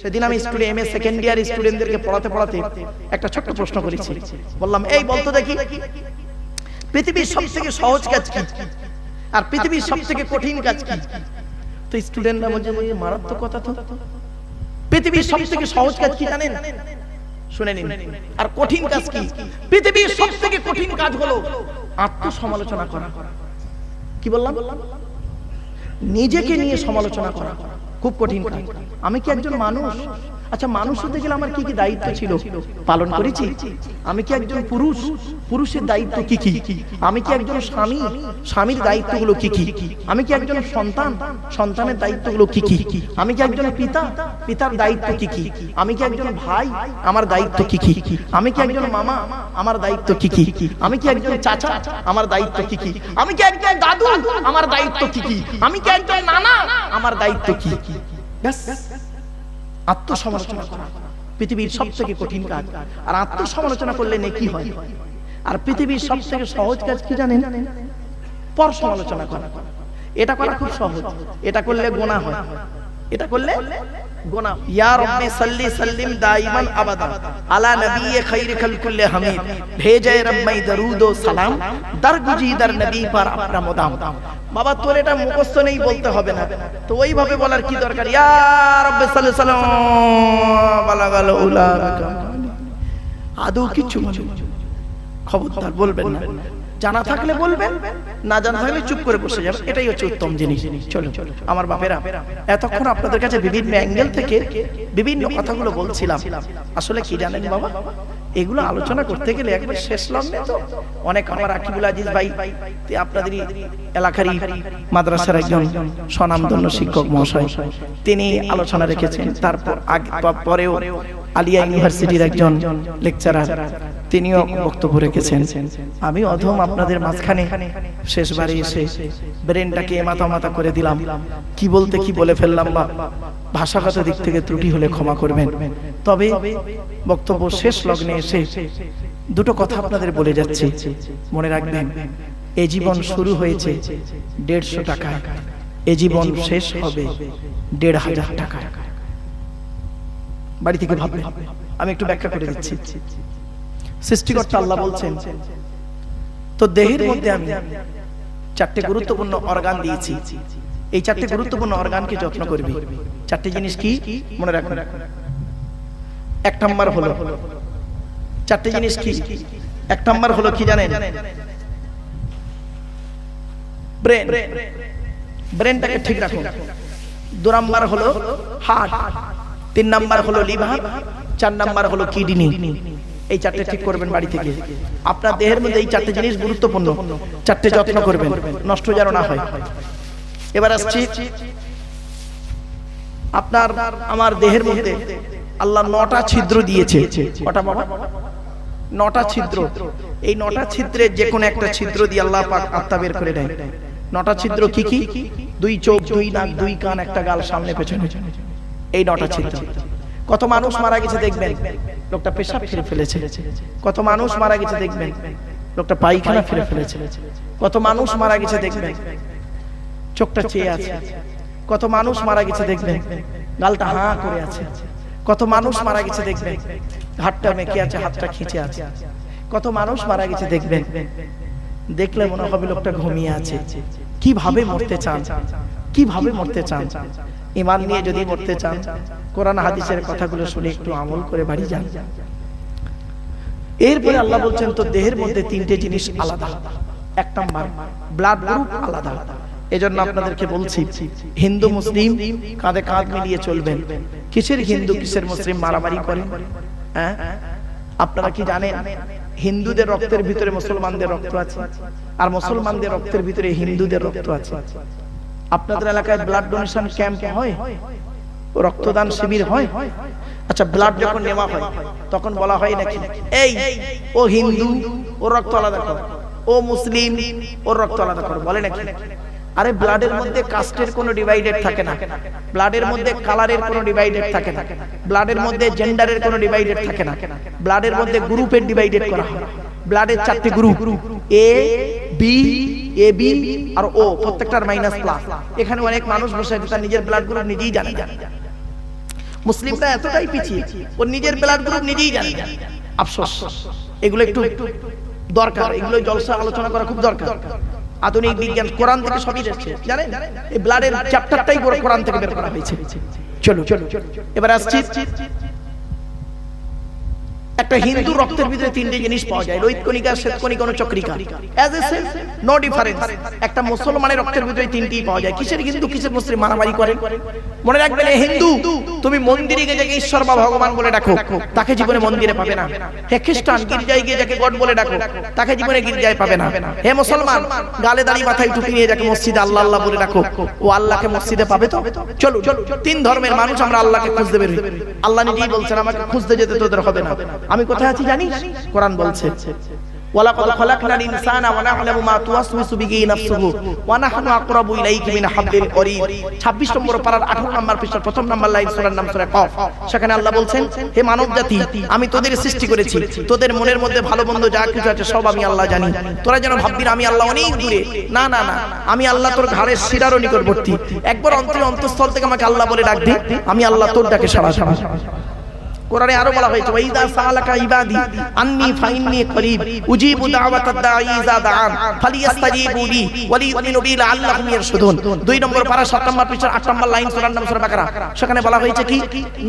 সেদিন আমি student M A second year স্টুডেন্টদেরকে পড়াতে পড়াতে একটা ছোট্ট প্রশ্ন করেছি। বললাম, এই বলতো দেখি, পৃথিবীর সব থেকে সহজ কাজ কি? আর পৃথিবীর সব থেকে কঠিন কাজ কি? তো স্টুডেন্টরা বলছে যে মারাত্মক কথা তো। পৃথিবীর সব থেকে সহজ কাজ কি জানেন? শুনে নিন, আর কঠিন কাজ কি? পৃথিবীর সব থেকে কঠিন কাজ হলো আত্মসমালোচনা করা। কি বললাম? নিজেকে নিয়ে সমালোচনা করা। খুব কঠিন। কাজ আমি কি একজন মানুষ? আচ্ছা মানুষ হতে গেলে আমার কি কি দায়িত্ব ছিল? পালন করেছি? আমি কি একজন পুরুষ? পুরুষের দায়িত্ব কি কি? আমি কি একজন স্বামী? স্বামীর দায়িত্বগুলো কি কি? আমি কি একজন সন্তান? সন্তানের দায়িত্বগুলো কি কি? আমি কি একজন পিতা? পিতার দায়িত্ব কি কি? আমি কি একজন ভাই? আমার দায়িত্ব কি কি? আমি কি একজন মামা? আমার দায়িত্ব কি কি? আমি কি একজন চাচা? আমার দায়িত্ব কি কি? আমি কি একজন দাদু? আমার দায়িত্ব কি কি? আমি কি একজন নানা? আমার দায়িত্ব কি? ব্যাস। আত্মসমালোচনা করা। পৃথিবীর সব থেকে কঠিন কাজ। আর আত্মসমালোচনা করলে নেকি হয়? আর পৃথিবীর সব থেকে সহজ কাজ কি জানেন? পর সমালোচনা করা। এটা করা খুব সহজ। এটা করলে গোনা হয়। এটা করলে গোনা, ইয়া রব্বি সাল্লি সাল্লিম দাইমান আবাদা, আলা নবী খাইর খালকুল্লে হামিদ, ভেজে রব্বাই দরুদ ও সালাম, দর গুজি দর নবী পার আপনা মুদাম বাবা, তোর এটা মুখস্থ নেই বলতে হবে না। তো ওইভাবে বলার কি দরকার? ইয়া রব্বি সাল্লি সাল্লাম, বালাগাল উলা আদৌ কিছু। খবরদার বলবেন না। জানা থাকলে বলবেন না জানা থাকলে চুপ করে বসে যাবেন। এটাই হচ্ছে উত্তম জিনিস। চলো আমার বাপেরা এতক্ষণ আপনাদের কাছে বিভিন্ন অ্যাঙ্গেল থেকে বিভিন্ন কথাগুলো বলছিলাম। আসলে কি জানেন বাবা? এগুলো আলোচনা করতে গেলে একবার শেষ লগ্নে তো অনেক আমার আকিবুল আজিজ ভাই তে আপনাদেরই এলাকারই মাদ্রাসার একজন স্বনামধন্য শিক্ষক মহাশয়। তিনি আলোচনা রেখেছেন। তারপর আগে পরেও আলিয়া ইউনিভার্সিটির একজন লেকচারার। তিনিও বক্তব্য রেখেছেন। আমি অধম আপনাদের মাঝখানে শেষবারে এসে ব্রেনটাকে মাথা মাথা করে দিলাম। কি বলতে কি বলে ফেললাম বা ভাষাগত দিক থেকে ত্রুটি হলে ক্ষমা করবেন। তবে বক্তব্য শেষ লগ্নে এসে দুটো কথা আপনাদের বলে যাচ্ছি। মনে রাখবেন এ জীবন শুরু হয়েছে দেড়শো টাকায়। এ জীবন শেষ হবে দেড় হাজার টাকায়। বাড়ি থেকে ভাববেন আমি একটু ব্যাখ্যা করে দিচ্ছি। সৃষ্টিকর্তা আল্লাহ বলছেন তো দেহের মধ্যে আমি চারটে গুরুত্বপূর্ণ অর্গান দিয়েছি। এই চারটে গুরুত্বপূর্ণ অর্গানকে যত্ন করবি। চারটে জিনিস কি? মনে রাখুন এক নাম্বার হলো, চারটে জিনিস কি? এক নাম্বার হলো কি জানেন? ব্রেন। ব্রেনটাকে ঠিক রাখুন দু নাম্বার হলো হার্ট। তিন নাম্বার হলো লিভার, চার নাম্বার হলো কিডনি। এই চারটে ঠিক করবেন বাড়ি থেকে। আপনার দেহের মধ্যে এই চারটে জিনিস গুরুত্বপূর্ণ। চারটে যত্ন করবেন, নষ্ট যেন না হয়। এবার আসছি আপনার, আমার দেহের মধ্যে আল্লাহ নটা ছিদ্র দিয়েছে। নটা ছিদ্র। এই নটা ছিদ্রে যে কোনো একটা ছিদ্র দিয়ে আল্লাহ পাক আত্মা বের করে দেয়। নটা ছিদ্র কি কি? দুই চোখ, দুই নাক, দুই কান, একটা গাল সামনে, পেছনে। এই নটা ছিদ্র কত মানুষ মারা গেছে দেখবেন? লোকটা পেশাব ফিরে ফেলেছে। কত মানুষ মারা গেছে দেখবেন? লোকটা পায়খানা ফিরে ফেলেছে। কত মানুষ মারা গেছে দেখবেন? চোখটা চেয়ে আছে। কত মানুষ মারা গেছে দেখবেন? গালটা হাঁ করে আছে। কত মানুষ মারা গেছে দেখবেন? হাতটা মেকে আছে হাতটা খিচে আছে। কত মানুষ মারা গেছে দেখবেন? দেখলে মনে হবে লোকটা ঘুমিয়ে আছে। কীভাবে মরতে চান? কীভাবে মরতে চান? ইমান নিয়ে যদি মরতে চান কোরআন হাদিসের কথাগুলো শুনে একটু আমল করে বাড়ি যান। এরপরে আল্লাহ বলছেন তো দেহের মধ্যে তিনটে জিনিস আলাদা। এক নাম্বার ব্লাড গ্রুপ আলাদা। এজন্য আপনাদেরকে বলছি হিন্দু মুসলিম কাঁধে কাঁধ মিলিয়ে চলবেন। কিসের হিন্দু কিসের মুসলিম মারামারি করেন? হ্যাঁ? আপনারা কি জানেন হিন্দুদের রক্তের ভিতরে মুসলমানদের রক্ত আছে আর মুসলমানদের রক্তের ভিতরে হিন্দুদের রক্ত আছে। আপনাদের এলাকায় ব্লাড ডোনেশন ক্যাম্প হয়? রক্তদান শিবির হয়? আচ্ছা ব্লাড যখন নেওয়া হয়, তখন বলা হয় নাকি, এই, ও হিন্দু, ও রক্ত আলাদা কর, ও মুসলিম, ওর রক্ত আলাদা কর, বলে নাকি? আরে ব্লাডের মধ্যে কাস্টের কোনো ডিভাইডেড থাকে না। ব্লাডের মধ্যে কালারের কোনো ডিভাইডেড থাকে না। ব্লাডের মধ্যে জেন্ডারের কোনো ডিভাইডেড থাকে না। ব্লাডের মধ্যে গ্রুপের ডিভাইডেড করা হয়। ব্লাডের চারটি group A B A B R O প্রত্যেকটার মাইনাস প্লাস এখানে অনেক মানুষ বসে আছে, তার নিজের ব্লাড গ্রুপ নিজেই জানে মুসলিমরা এতটাই পিছিয়ে, ওর নিজের ব্লাড গ্রুপ নিজেই জানে। আফসোস। এগুলো একটু দরকার, এগুলো জলসা আলোচনা করা খুব দরকার। আধুনিক বিজ্ঞান কোরআন থেকে সবই এসেছে, জানেন? এই ব্লাডের চ্যাপ্টারটাই কোরআন থেকে বের করা হয়েছে। চলো চলো এবার আসছি একটা হিন্দু রক্তের ভিতরে তিনটে জিনিস পাওয়া যায় রৈতকণিকা শ্বেতকণিকা চক্রিকা। As a same no difference একটা মুসলমানের রক্তের ভিতরে তিনটি পাওয়া যায়। কিসের হিন্দু কিসের মুসলিম মারামারি করেন মনে রাখবেন এ হিন্দু তুমি মন্দিরে গিয়ে যাকে ঈশ্বর বা ভগবান বলে ডাকো তাকে জীবনে মন্দিরে পাবে না। হে খ্রিস্টান গির্জায় গিয়ে যাকে গড বলে ডাকো তাকে জীবনে গির্জায় পাবে না। হে মুসলমান গালে দাড়ি মাথায় টুপি নিয়ে যাকে মসজিদে আল্লাহ আল্লাহ বলে ডাকো ও আল্লাহকে মসজিদে পাবে তো? চলো চলো তিন ধর্মের মানুষ আমরা আল্লাহকে খুঁজতে বের হই। আল্লাহ নিজেই বলছেন আমাকে খুঁজতে যেতে তোদের হবে না আমি কোথায় আছি জানিস? কোরআন বলছে। ওয়ালাকাদ খালাকনাল ইনসানা ওয়া না'লামু মা তুওয়াসওয়িসু বিহি নাফসুহু ওয়া নাহনু আকরাবু ইলাইহি মিন হাবলিল ওয়ারিদ 26 নম্বর পারার 18 নম্বর পৃষ্ঠার প্রথম নম্বর লাইন সূরার নাম সূরা কফ। সেখানে আল্লাহ বলছেন, হে আমি তোদের সৃষ্টি করেছি। তোদের মনের মধ্যে ভালো মন্দ যা কিছু আছে সব আমি আল্লাহ জানি। তোরা যেন ভাববি আমি আল্লাহ অনেক দূরে। না না না, আমি আল্লাহ তোর ঘাড়ের শিরারও নিকটবর্তী। একবার অন্তরে অন্তঃস্থল থেকে আমাকে আল্লাহ বলে ডাকবি, আমি আল্লাহ তোর ডাকে সাড়া সাড়া কোরআনে আরও বলা হয়েছে, ওয়াইদা সালাকা ইবাদি, আন্নি ফাইন্নি করিব, উজিবু দাওয়াতাদ দাঈ ইযা দাআন, ফালিয়াস্তাজিবু লি, ওয়ালিউমিনু বি লাআল্লাহুম ইয়ারশুদুন। দুই নম্বর পারা 7 নম্বর পৃষ্ঠার 8 নম্বর লাইন সূরার নাম সূরা বাকারা। সেখানে বলা হয়েছে কি,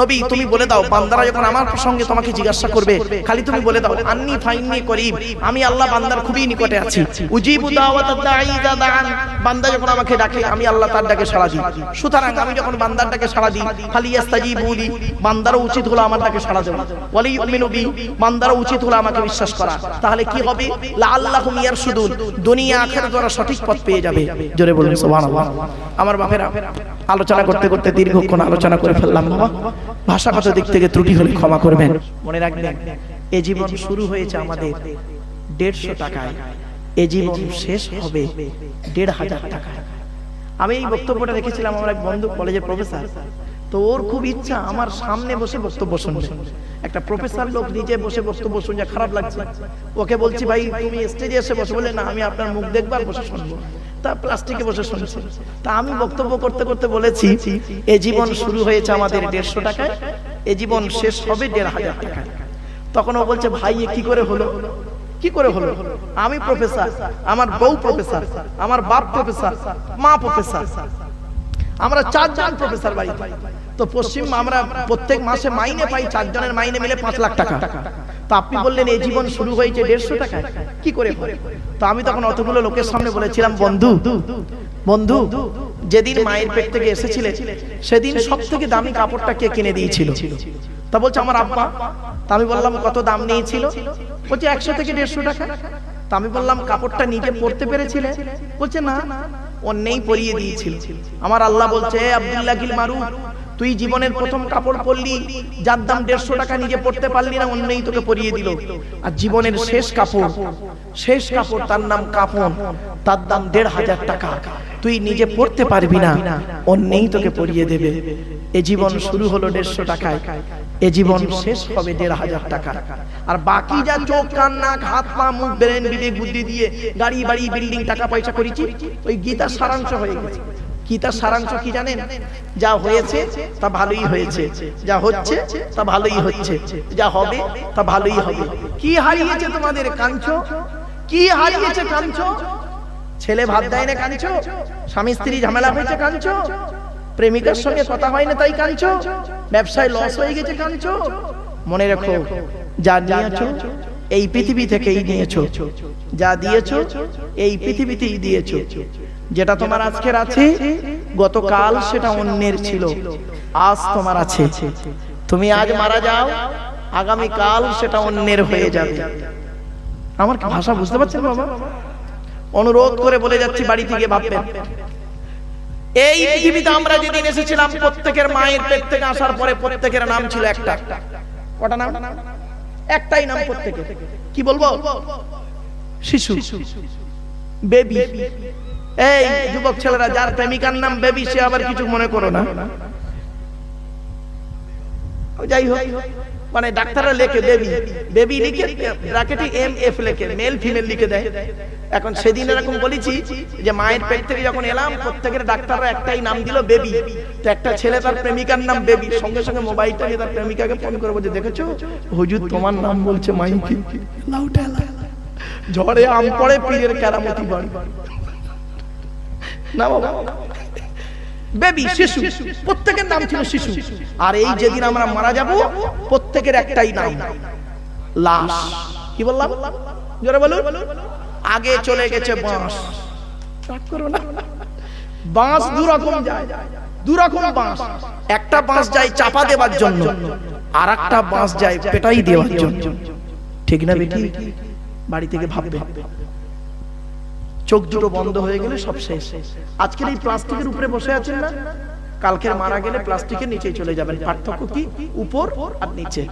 নবী, তুমি বলে দাও, বান্দারা যখন আমার প্রসঙ্গে তোমাকে জিজ্ঞাসা করবে, খালি তুমি বলে দাও, আন্নি ফাইন্নি করিব, আমি আল্লাহ বান্দার খুবই নিকটে আছি। উজিবু দাওয়াতাদ দাঈ ইযা দাআন, বান্দা যখন আমাকে ডাকে, আমি আল্লাহ তার ডাকে সাড়া দিই। সুতরাং আমি যখন বান্দার ডাকে সাড়া দিই, ফালিয়াস্তাজিবু লি, বান্দারও উচিত হলো আমার ডাকে সাড়া দেওয়া ওয়ালি ইউমিনু বি বান্দারও উচিত হলো আমাকে বিশ্বাস করা। তাহলে কি হবে? লাআল্লাহুম ইয়ারশুদুন। দুনিয়া আখিরাত ওরা সঠিক পথ পেয়ে যাবে। জোরে বলুন, সুবহানাল্লাহ। আমার বাপেরা, আলোচনা করতে করতে দীর্ঘক্ষণ আলোচনা করে ফেললাম। বাবা ভাষাগত দিক থেকে ত্রুটি হলে ক্ষমা করবেন। মনে রাখবেন, এ জীবন শুরু হয়েছে আমাদের দেড়শো টাকায়। এ জীবন শেষ হবে দেড় হাজার টাকায়। আমি এই বক্তব্যটা রেখেছিলাম আমার এক বন্ধু, কলেজের প্রফেসর। তো ওর খুব ইচ্ছা আমার সামনে বসে বক্তব্য শুনবে। একটা প্রফেসর লোক নিজে বসে বক্তব্য শুনছে, খারাপ লাগছে। ওকে বলছি, ভাই, তুমি স্টেজে এসে বসে। বলে, না, আমি আপনার মুখ দেখবার বসে শুনব। তা প্লাস্টিকে বসে শুনছে। তা আমি বক্তব্য করতে করতে বলেছি, এ জীবন শুরু হয়েছে আমাদের দেড়শো টাকায়, এ জীবন শেষ হবে দেড় হাজার টাকায়। তখন ও বলছে, ভাই কি করে হলো? কি করে হলো? আমি প্রফেসর আমার বউ প্রফেসর আমার বাপ প্রফেসর মা প্রফেসর আমরা চারজন প্রফেসর বাড়িতে। তো পশ্চিম আমরা প্রত্যেক মাসে মাইনে পাই, চারজনের মাইনে মিলে পাঁচ লাখ টাকা। তো আপনি বললেন, এই জীবন শুরু হয়েছে দেড়শো টাকায়। কি করে? তো আমি তখন অতগুলো লোকের সামনে বলেছিলাম, বন্ধু বন্ধু, যেদিন মায়ের পেট থেকে এসেছিলে, সেদিন সব থেকে দামি কাপড়টা কে কিনে দিয়েছিল? তা বলছে, আমার আব্বা। তা আমি বললাম, কত দাম নিয়েছিল? বলছে, একশো থেকে দেড়শো টাকা। তা আমি বললাম, কাপড়টা নিজে পরতে পেরেছিলে? বলছে, না, অন্যেই পরিয়ে দিয়েছিল। আমার আল্লাহ বলছে, "এ আব্দুল্লাহ গিল মারু তুই জীবনের প্রথম কাপড় পরলি, যার দাম দেড়শো টাকা নিজে পড়তে পারলি না, অন্যই তোকে পরিয়ে দিল। আর জীবনের শেষ কাপড় শেষ কাপড় তার নাম কাপড় তার দাম দেড় হাজার টাকা। তুই নিজে পড়তে পারবি না, অন্যই তোকে পরিয়ে দেবে। এ জীবন শুরু হলো দেড়শো টাকায়, এ জীবন শেষ হবে দেড় হাজার টাকা। আর বাকি যা চোখ, কান, নাক, হাত, পা, মুখ, ব্রেন, বিবেক, বুদ্ধি দিয়ে গাড়ি, বাড়ি, বিল্ডিং, টাকা পয়সা করেছি, ওই গীতার সারাংশ হয়ে গেছে। গীতার সারাংশ কি জানেন? যা হয়েছে তা ভালোই হয়েছে। যা হচ্ছে তা ভালোই হচ্ছে। যা হবে তা ভালোই হবে। কি হারিয়েছে তোমাদের কাঞ্চ? কি হারিয়েছে কাঞ্চ? ছেলে ভাত দেয় না কাঞ্চ? স্বামী স্ত্রী ঝামেলা হয়েছে কাঞ্চ? প্রেমিকার সঙ্গে কথা হয় না তাই কাঞ্চ? ব্যবসায় লস হয়ে গেছে কাঞ্চ? মনে রাখো, যা নিয়েছো, এই পৃথিবী থেকেই নিয়েছো। যা দিয়েছ, এই পৃথিবীতেই দিয়েছ। যেটা তোমার আজকের আছে গতকাল সেটা অন্যের ছিল আজ তোমার আছে। তুমি আজ মারা যাও আগামী কাল সেটা অন্যের হয়ে যাবে। আমার কি ভাষা বুঝতে পারছেন বাবা? অনুরোধ করে বলে যাচ্ছি বাড়ি থেকে ভাববেন এই পৃথিবীতে আমরা যেদিন এসেছিলাম প্রত্যেকের মায়ের পেট থেকে আসার পরে প্রত্যেকের নাম ছিল একটা। কটা নাম? একটাই নাম প্রত্যেকের। কি বলব? শিশু। বেবি এই যুবক ছেলেরা যার প্রেমিকার নাম বেবি সে আবার কিছু মনে করো না। যাই হোক মানে ডাক্তাররা লেখে বেবি। বেবি লিখে ব্র্যাকেটে এম এফ লেখে মেল ফিমেল লিখে দেয়। এখন সেদিন এরকম বলেছি যে মায়ের পেট থেকে যখন এলাম প্রত্যেকের ডাক্তাররা একটাই নাম দিল বেবি। তো একটা ছেলে তার প্রেমিকার নাম বেবি। সঙ্গে সঙ্গে মোবাইলটা নিয়ে তার প্রেমিকাকে ফোন করে বলছে দেখেছ? হুজুর তোমার নাম বলছে মাইকি? ঝড়ে আম পড়ে পীরের কেরামতি বাড়ি। না বাবা বেবি শিশু। প্রত্যেকের নাম ছিল শিশু। আর এই যেদিন আমরা মারা যাব প্রত্যেকের একটাই নাম। লাশ। কি বললাম? জোরে বলুন। আগে চলে গেছে বাঁশ। করো না। বাঁশ দু রকম যায়। দু রকম বাঁশ। একটা বাঁশ যায় চাপা দেওয়ার জন্য। আর একটা বাঁশ যায় পেটাই দেওয়ার জন্য। ঠিক না বেটি? বাড়ি থেকে ভাববে। চোখ দুটো বন্ধ হয়ে গেলে সব শেষ। আজকের এই প্লাস্টিকের উপরে বসে আছেন না? কালকের মারা গেলে প্লাস্টিকের নিচে চলে যাবেন। পার্থক্য কি? উপর আর নিচে।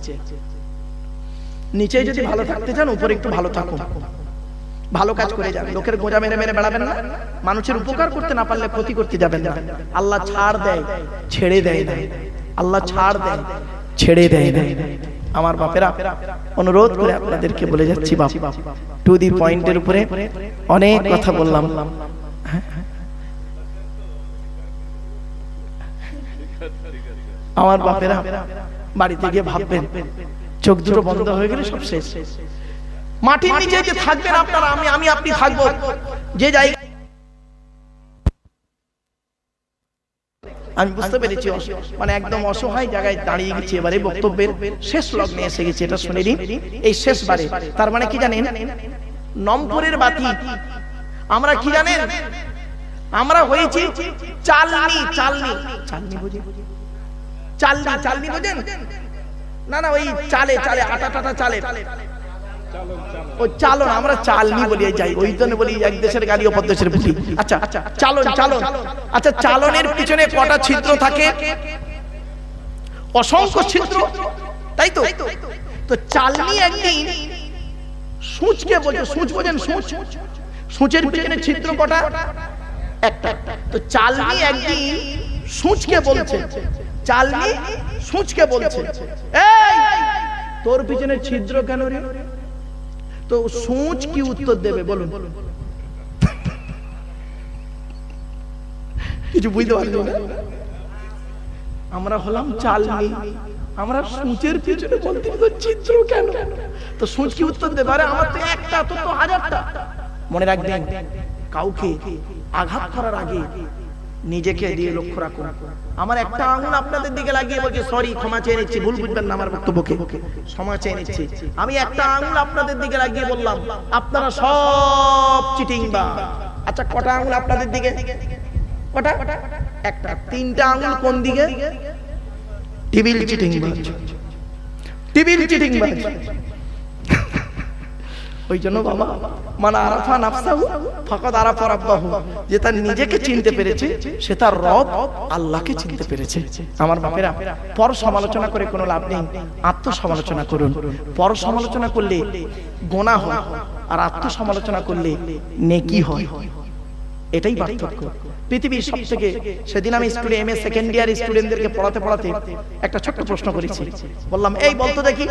নিচে যদি ভালো থাকতে চান, উপরে একটু ভালো থাকুন। ভালো কাজ করে যান। লোকের গোজা মেরে মেরে বেড়াবেন না। মানুষের উপকার করতে না পারলে ক্ষতি করতে যাবেন না। আল্লাহ ছাড় দেয়, ছেড়ে দেয় না। আল্লাহ ছাড় দেয়, ছেড়ে দেয় না। আমার বাপেরা, অনুরোধ করে আপনাদেরকে বলে যাচ্ছি, বাপ। টু দি পয়েন্টের উপরে অনেক কথা বললাম? আমার বাপেরা, বাড়িতে গিয়ে ভাববেন, চোখ দুটো বন্ধ হয়ে গেলে সব শেষ। মাটির নিচে যে থাকবেন আপনারা, আমি আমি, আপনি থাকব। যে জায়গা আমি বুঝতে পেরেছি মানে একদম অসহায় জায়গায় দাঁড়িয়ে গেছি এবারে বক্তব্যের শেষ লগ্নে এসে গেছি এটা শুনে নিন এই শেষ বারে তার মানে কি জানেন নম্বরের বাতি আমরা কি জানেন আমরা হয়েছি চালনি চালনি চালনি বুঝি চালনি চালনি বুঝেন না না ওই চালে চালে আটা টাটা চালে ও চালন, আমরা চালনি বলি যাই ওই জন্য বলি এক দেশের গাড়ি অপর দেশের বুঝি আচ্ছা আচ্ছা চালন চালন। আচ্ছা চালনের পিছনে কটা ছিদ্র থাকে? অসংখ্য ছিদ্র। তাই তো? তো চালনি একদিন সূচকে বলছে বোঝেন পিছনে ছিদ্র কটা? একটা। তো চালনি একদিন সূচকে বলছে। চালনি সূচকে বলছে। এই, তোর পিছনে ছিদ্র কেন রে? তো সূচ কি উত্তর দেবে? বলুন। কিছু বুঝতে পারছি না। আমরা হলাম চালনি। আমরা সূচের পিছনে বলতে তো চিত্র কেন? তো সূচ কি উত্তর দেবে? আরে আমার তো একটা তো হাজারটা। মনে রাখবেন, কাউকে আঘাত করার আগে নিজেকে দিয়ে লক্ষ্য রাখুন। আমার একটা আঙুল আপনাদের দিকে লাগিয়ে বলছে সরি ক্ষমা চেয়ে নিচ্ছি ভুল বুঝবেন না আমার বক্তব্যকে। ক্ষমা চেয়ে নিচ্ছি। আমি একটা আঙুল আপনাদের দিকে লাগিয়ে বললাম। আপনারা সব চিটিং বা আচ্ছা কটা আঙুল আপনাদের দিকে? কটা? একটা। তিনটা আঙুল কোন দিকে? টিবিল চিটিং বাজ টিবিল চিটিং বাজ ওই জন্য বাবা মানে আরাফা নাফসাহু ফাকাদ আরাফা রাব্বাহু, যে তার নিজেকে চিনতে পেরেছে, সে তার রব আল্লাহকে চিনতে পেরেছে। আমার বাপেরা, পর সমালোচনা করে কোনো লাভ নেই, আত্মসমালোচনা করুন। পর সমালোচনা করলে গোনা হয়, আর আত্মসমালোচনা করলে নেকি হয়। এটাই পার্থক্য। পৃথিবীর সব থেকে সেদিন আমি student M A second year স্টুডেন্টদেরকে পড়াতে পড়াতে একটা ছোট্ট প্রশ্ন করেছি। বললাম, এই বলতো দেখি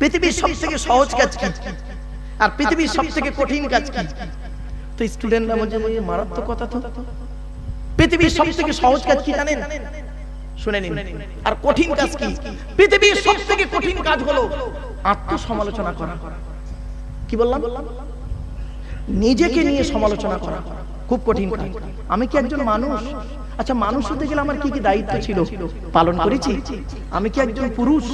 পৃথিবীর সব থেকে সহজ কাজ কি? আর পৃথিবীর সব থেকে কঠিন কাজ কি? তো স্টুডেন্টরা বলছে মারাত্মক কথা তো। পৃথিবীর সব থেকে সহজ কাজ কি জানেন? শুনে নিন। আর কঠিন কাজ কি? পৃথিবীর সব থেকে কঠিন কাজ হলো আত্মসমালোচনা করা। কি বললাম? নিজেকে নিয়ে সমালোচনা করা। খুব কঠিন কাজ। আমি কি একজন মানুষ? আচ্ছা মানুষ হতে গেলে আমার কি কি দায়িত্ব ছিল পালন করেছি আমি কি একজন পুরুষ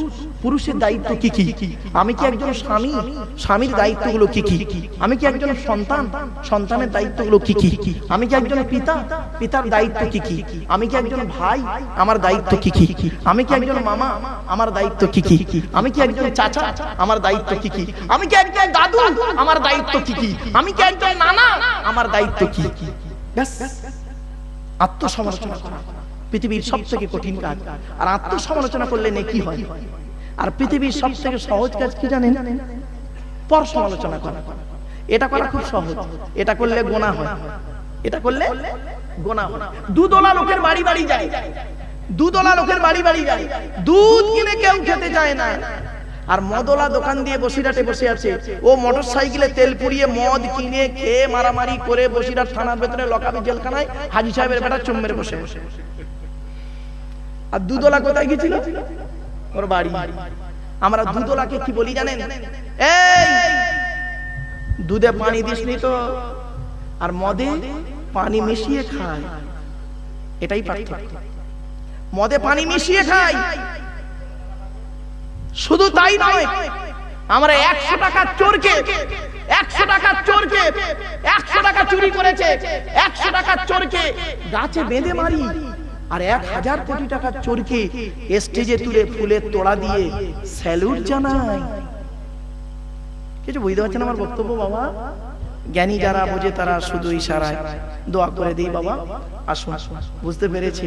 পুরুষের দায়িত্ব কি কি আমি কি একজন স্বামী স্বামীর দায়িত্ব দায়িত্বগুলো কি কি আমি কি একজন সন্তান সন্তানের দায়িত্ব দায়িত্বগুলো কি কি আমি কি একজন পিতা পিতার দায়িত্ব কি কি আমি কি একজন ভাই আমার দায়িত্ব কি কি আমি কি একজন মামা আমার দায়িত্ব কি কি আমি কি একজন চাচা আমার দায়িত্ব কি কি আমি কি একজন দাদু আমার দায়িত্ব কি কি আমি কি একজন নানা আমার দায়িত্ব কি ব্যাস আত্মসমালোচনা করা। পৃথিবীর সব থেকে কঠিন কাজ। আর আত্মসমালোচনা করলে নেকি হয়। আর পৃথিবীর সব থেকে সহজ কাজ কি জানেন? পর সমালোচনা করা। এটা করা খুব সহজ। এটা করলে গোনা হয়। এটা করলে গোনা হয়। দুদলা লোকের বাড়ি বাড়ি যায়। দুদলা লোকের বাড়ি বাড়ি যায়। দুধ কিনে কেউ খেতে চায় না। আর মদলা দোকান দিয়ে বসিরাটে বসে আছে। ও মোটর সাইকেলে তেল পুড়িয়ে মদ কিনে খেয়ে মারামারি করে বসিরাট থানার ভেতরে লকাবি জেলখানায় হাজি সাহেবের বেটা চুম্বের বসে। আর দুধওয়ালা কোথায় গেছিল? ওর বাড়ি। আমরা দুধওয়ালাকে কি বলি জানেন? এই, দুধে পানি দিসনি তো। আর মদে পানি মিশিয়ে খায়। এটাই পার্থক্য। মদে পানি মিশিয়ে খাই শুধু তাই নয়, আমরা একশো টাকা চোরকে, একশো টাকা চোরকে, একশো টাকা চুরি করেছে, একশো টাকা চোরকে গাছে বেঁধে মারি, আর এক হাজার কোটি টাকার চোরকে স্টেজে তুলে ফুলের তোড়া দিয়ে স্যালুট জানাই। কিছু বুঝতে পারছেন আমার বক্তব্য, বাবা? জ্ঞানী যারা বোঝে তারা শুধু ইশারায় দোয়া করে দিই, বাবা। আসুন। বুঝতে পেরেছি।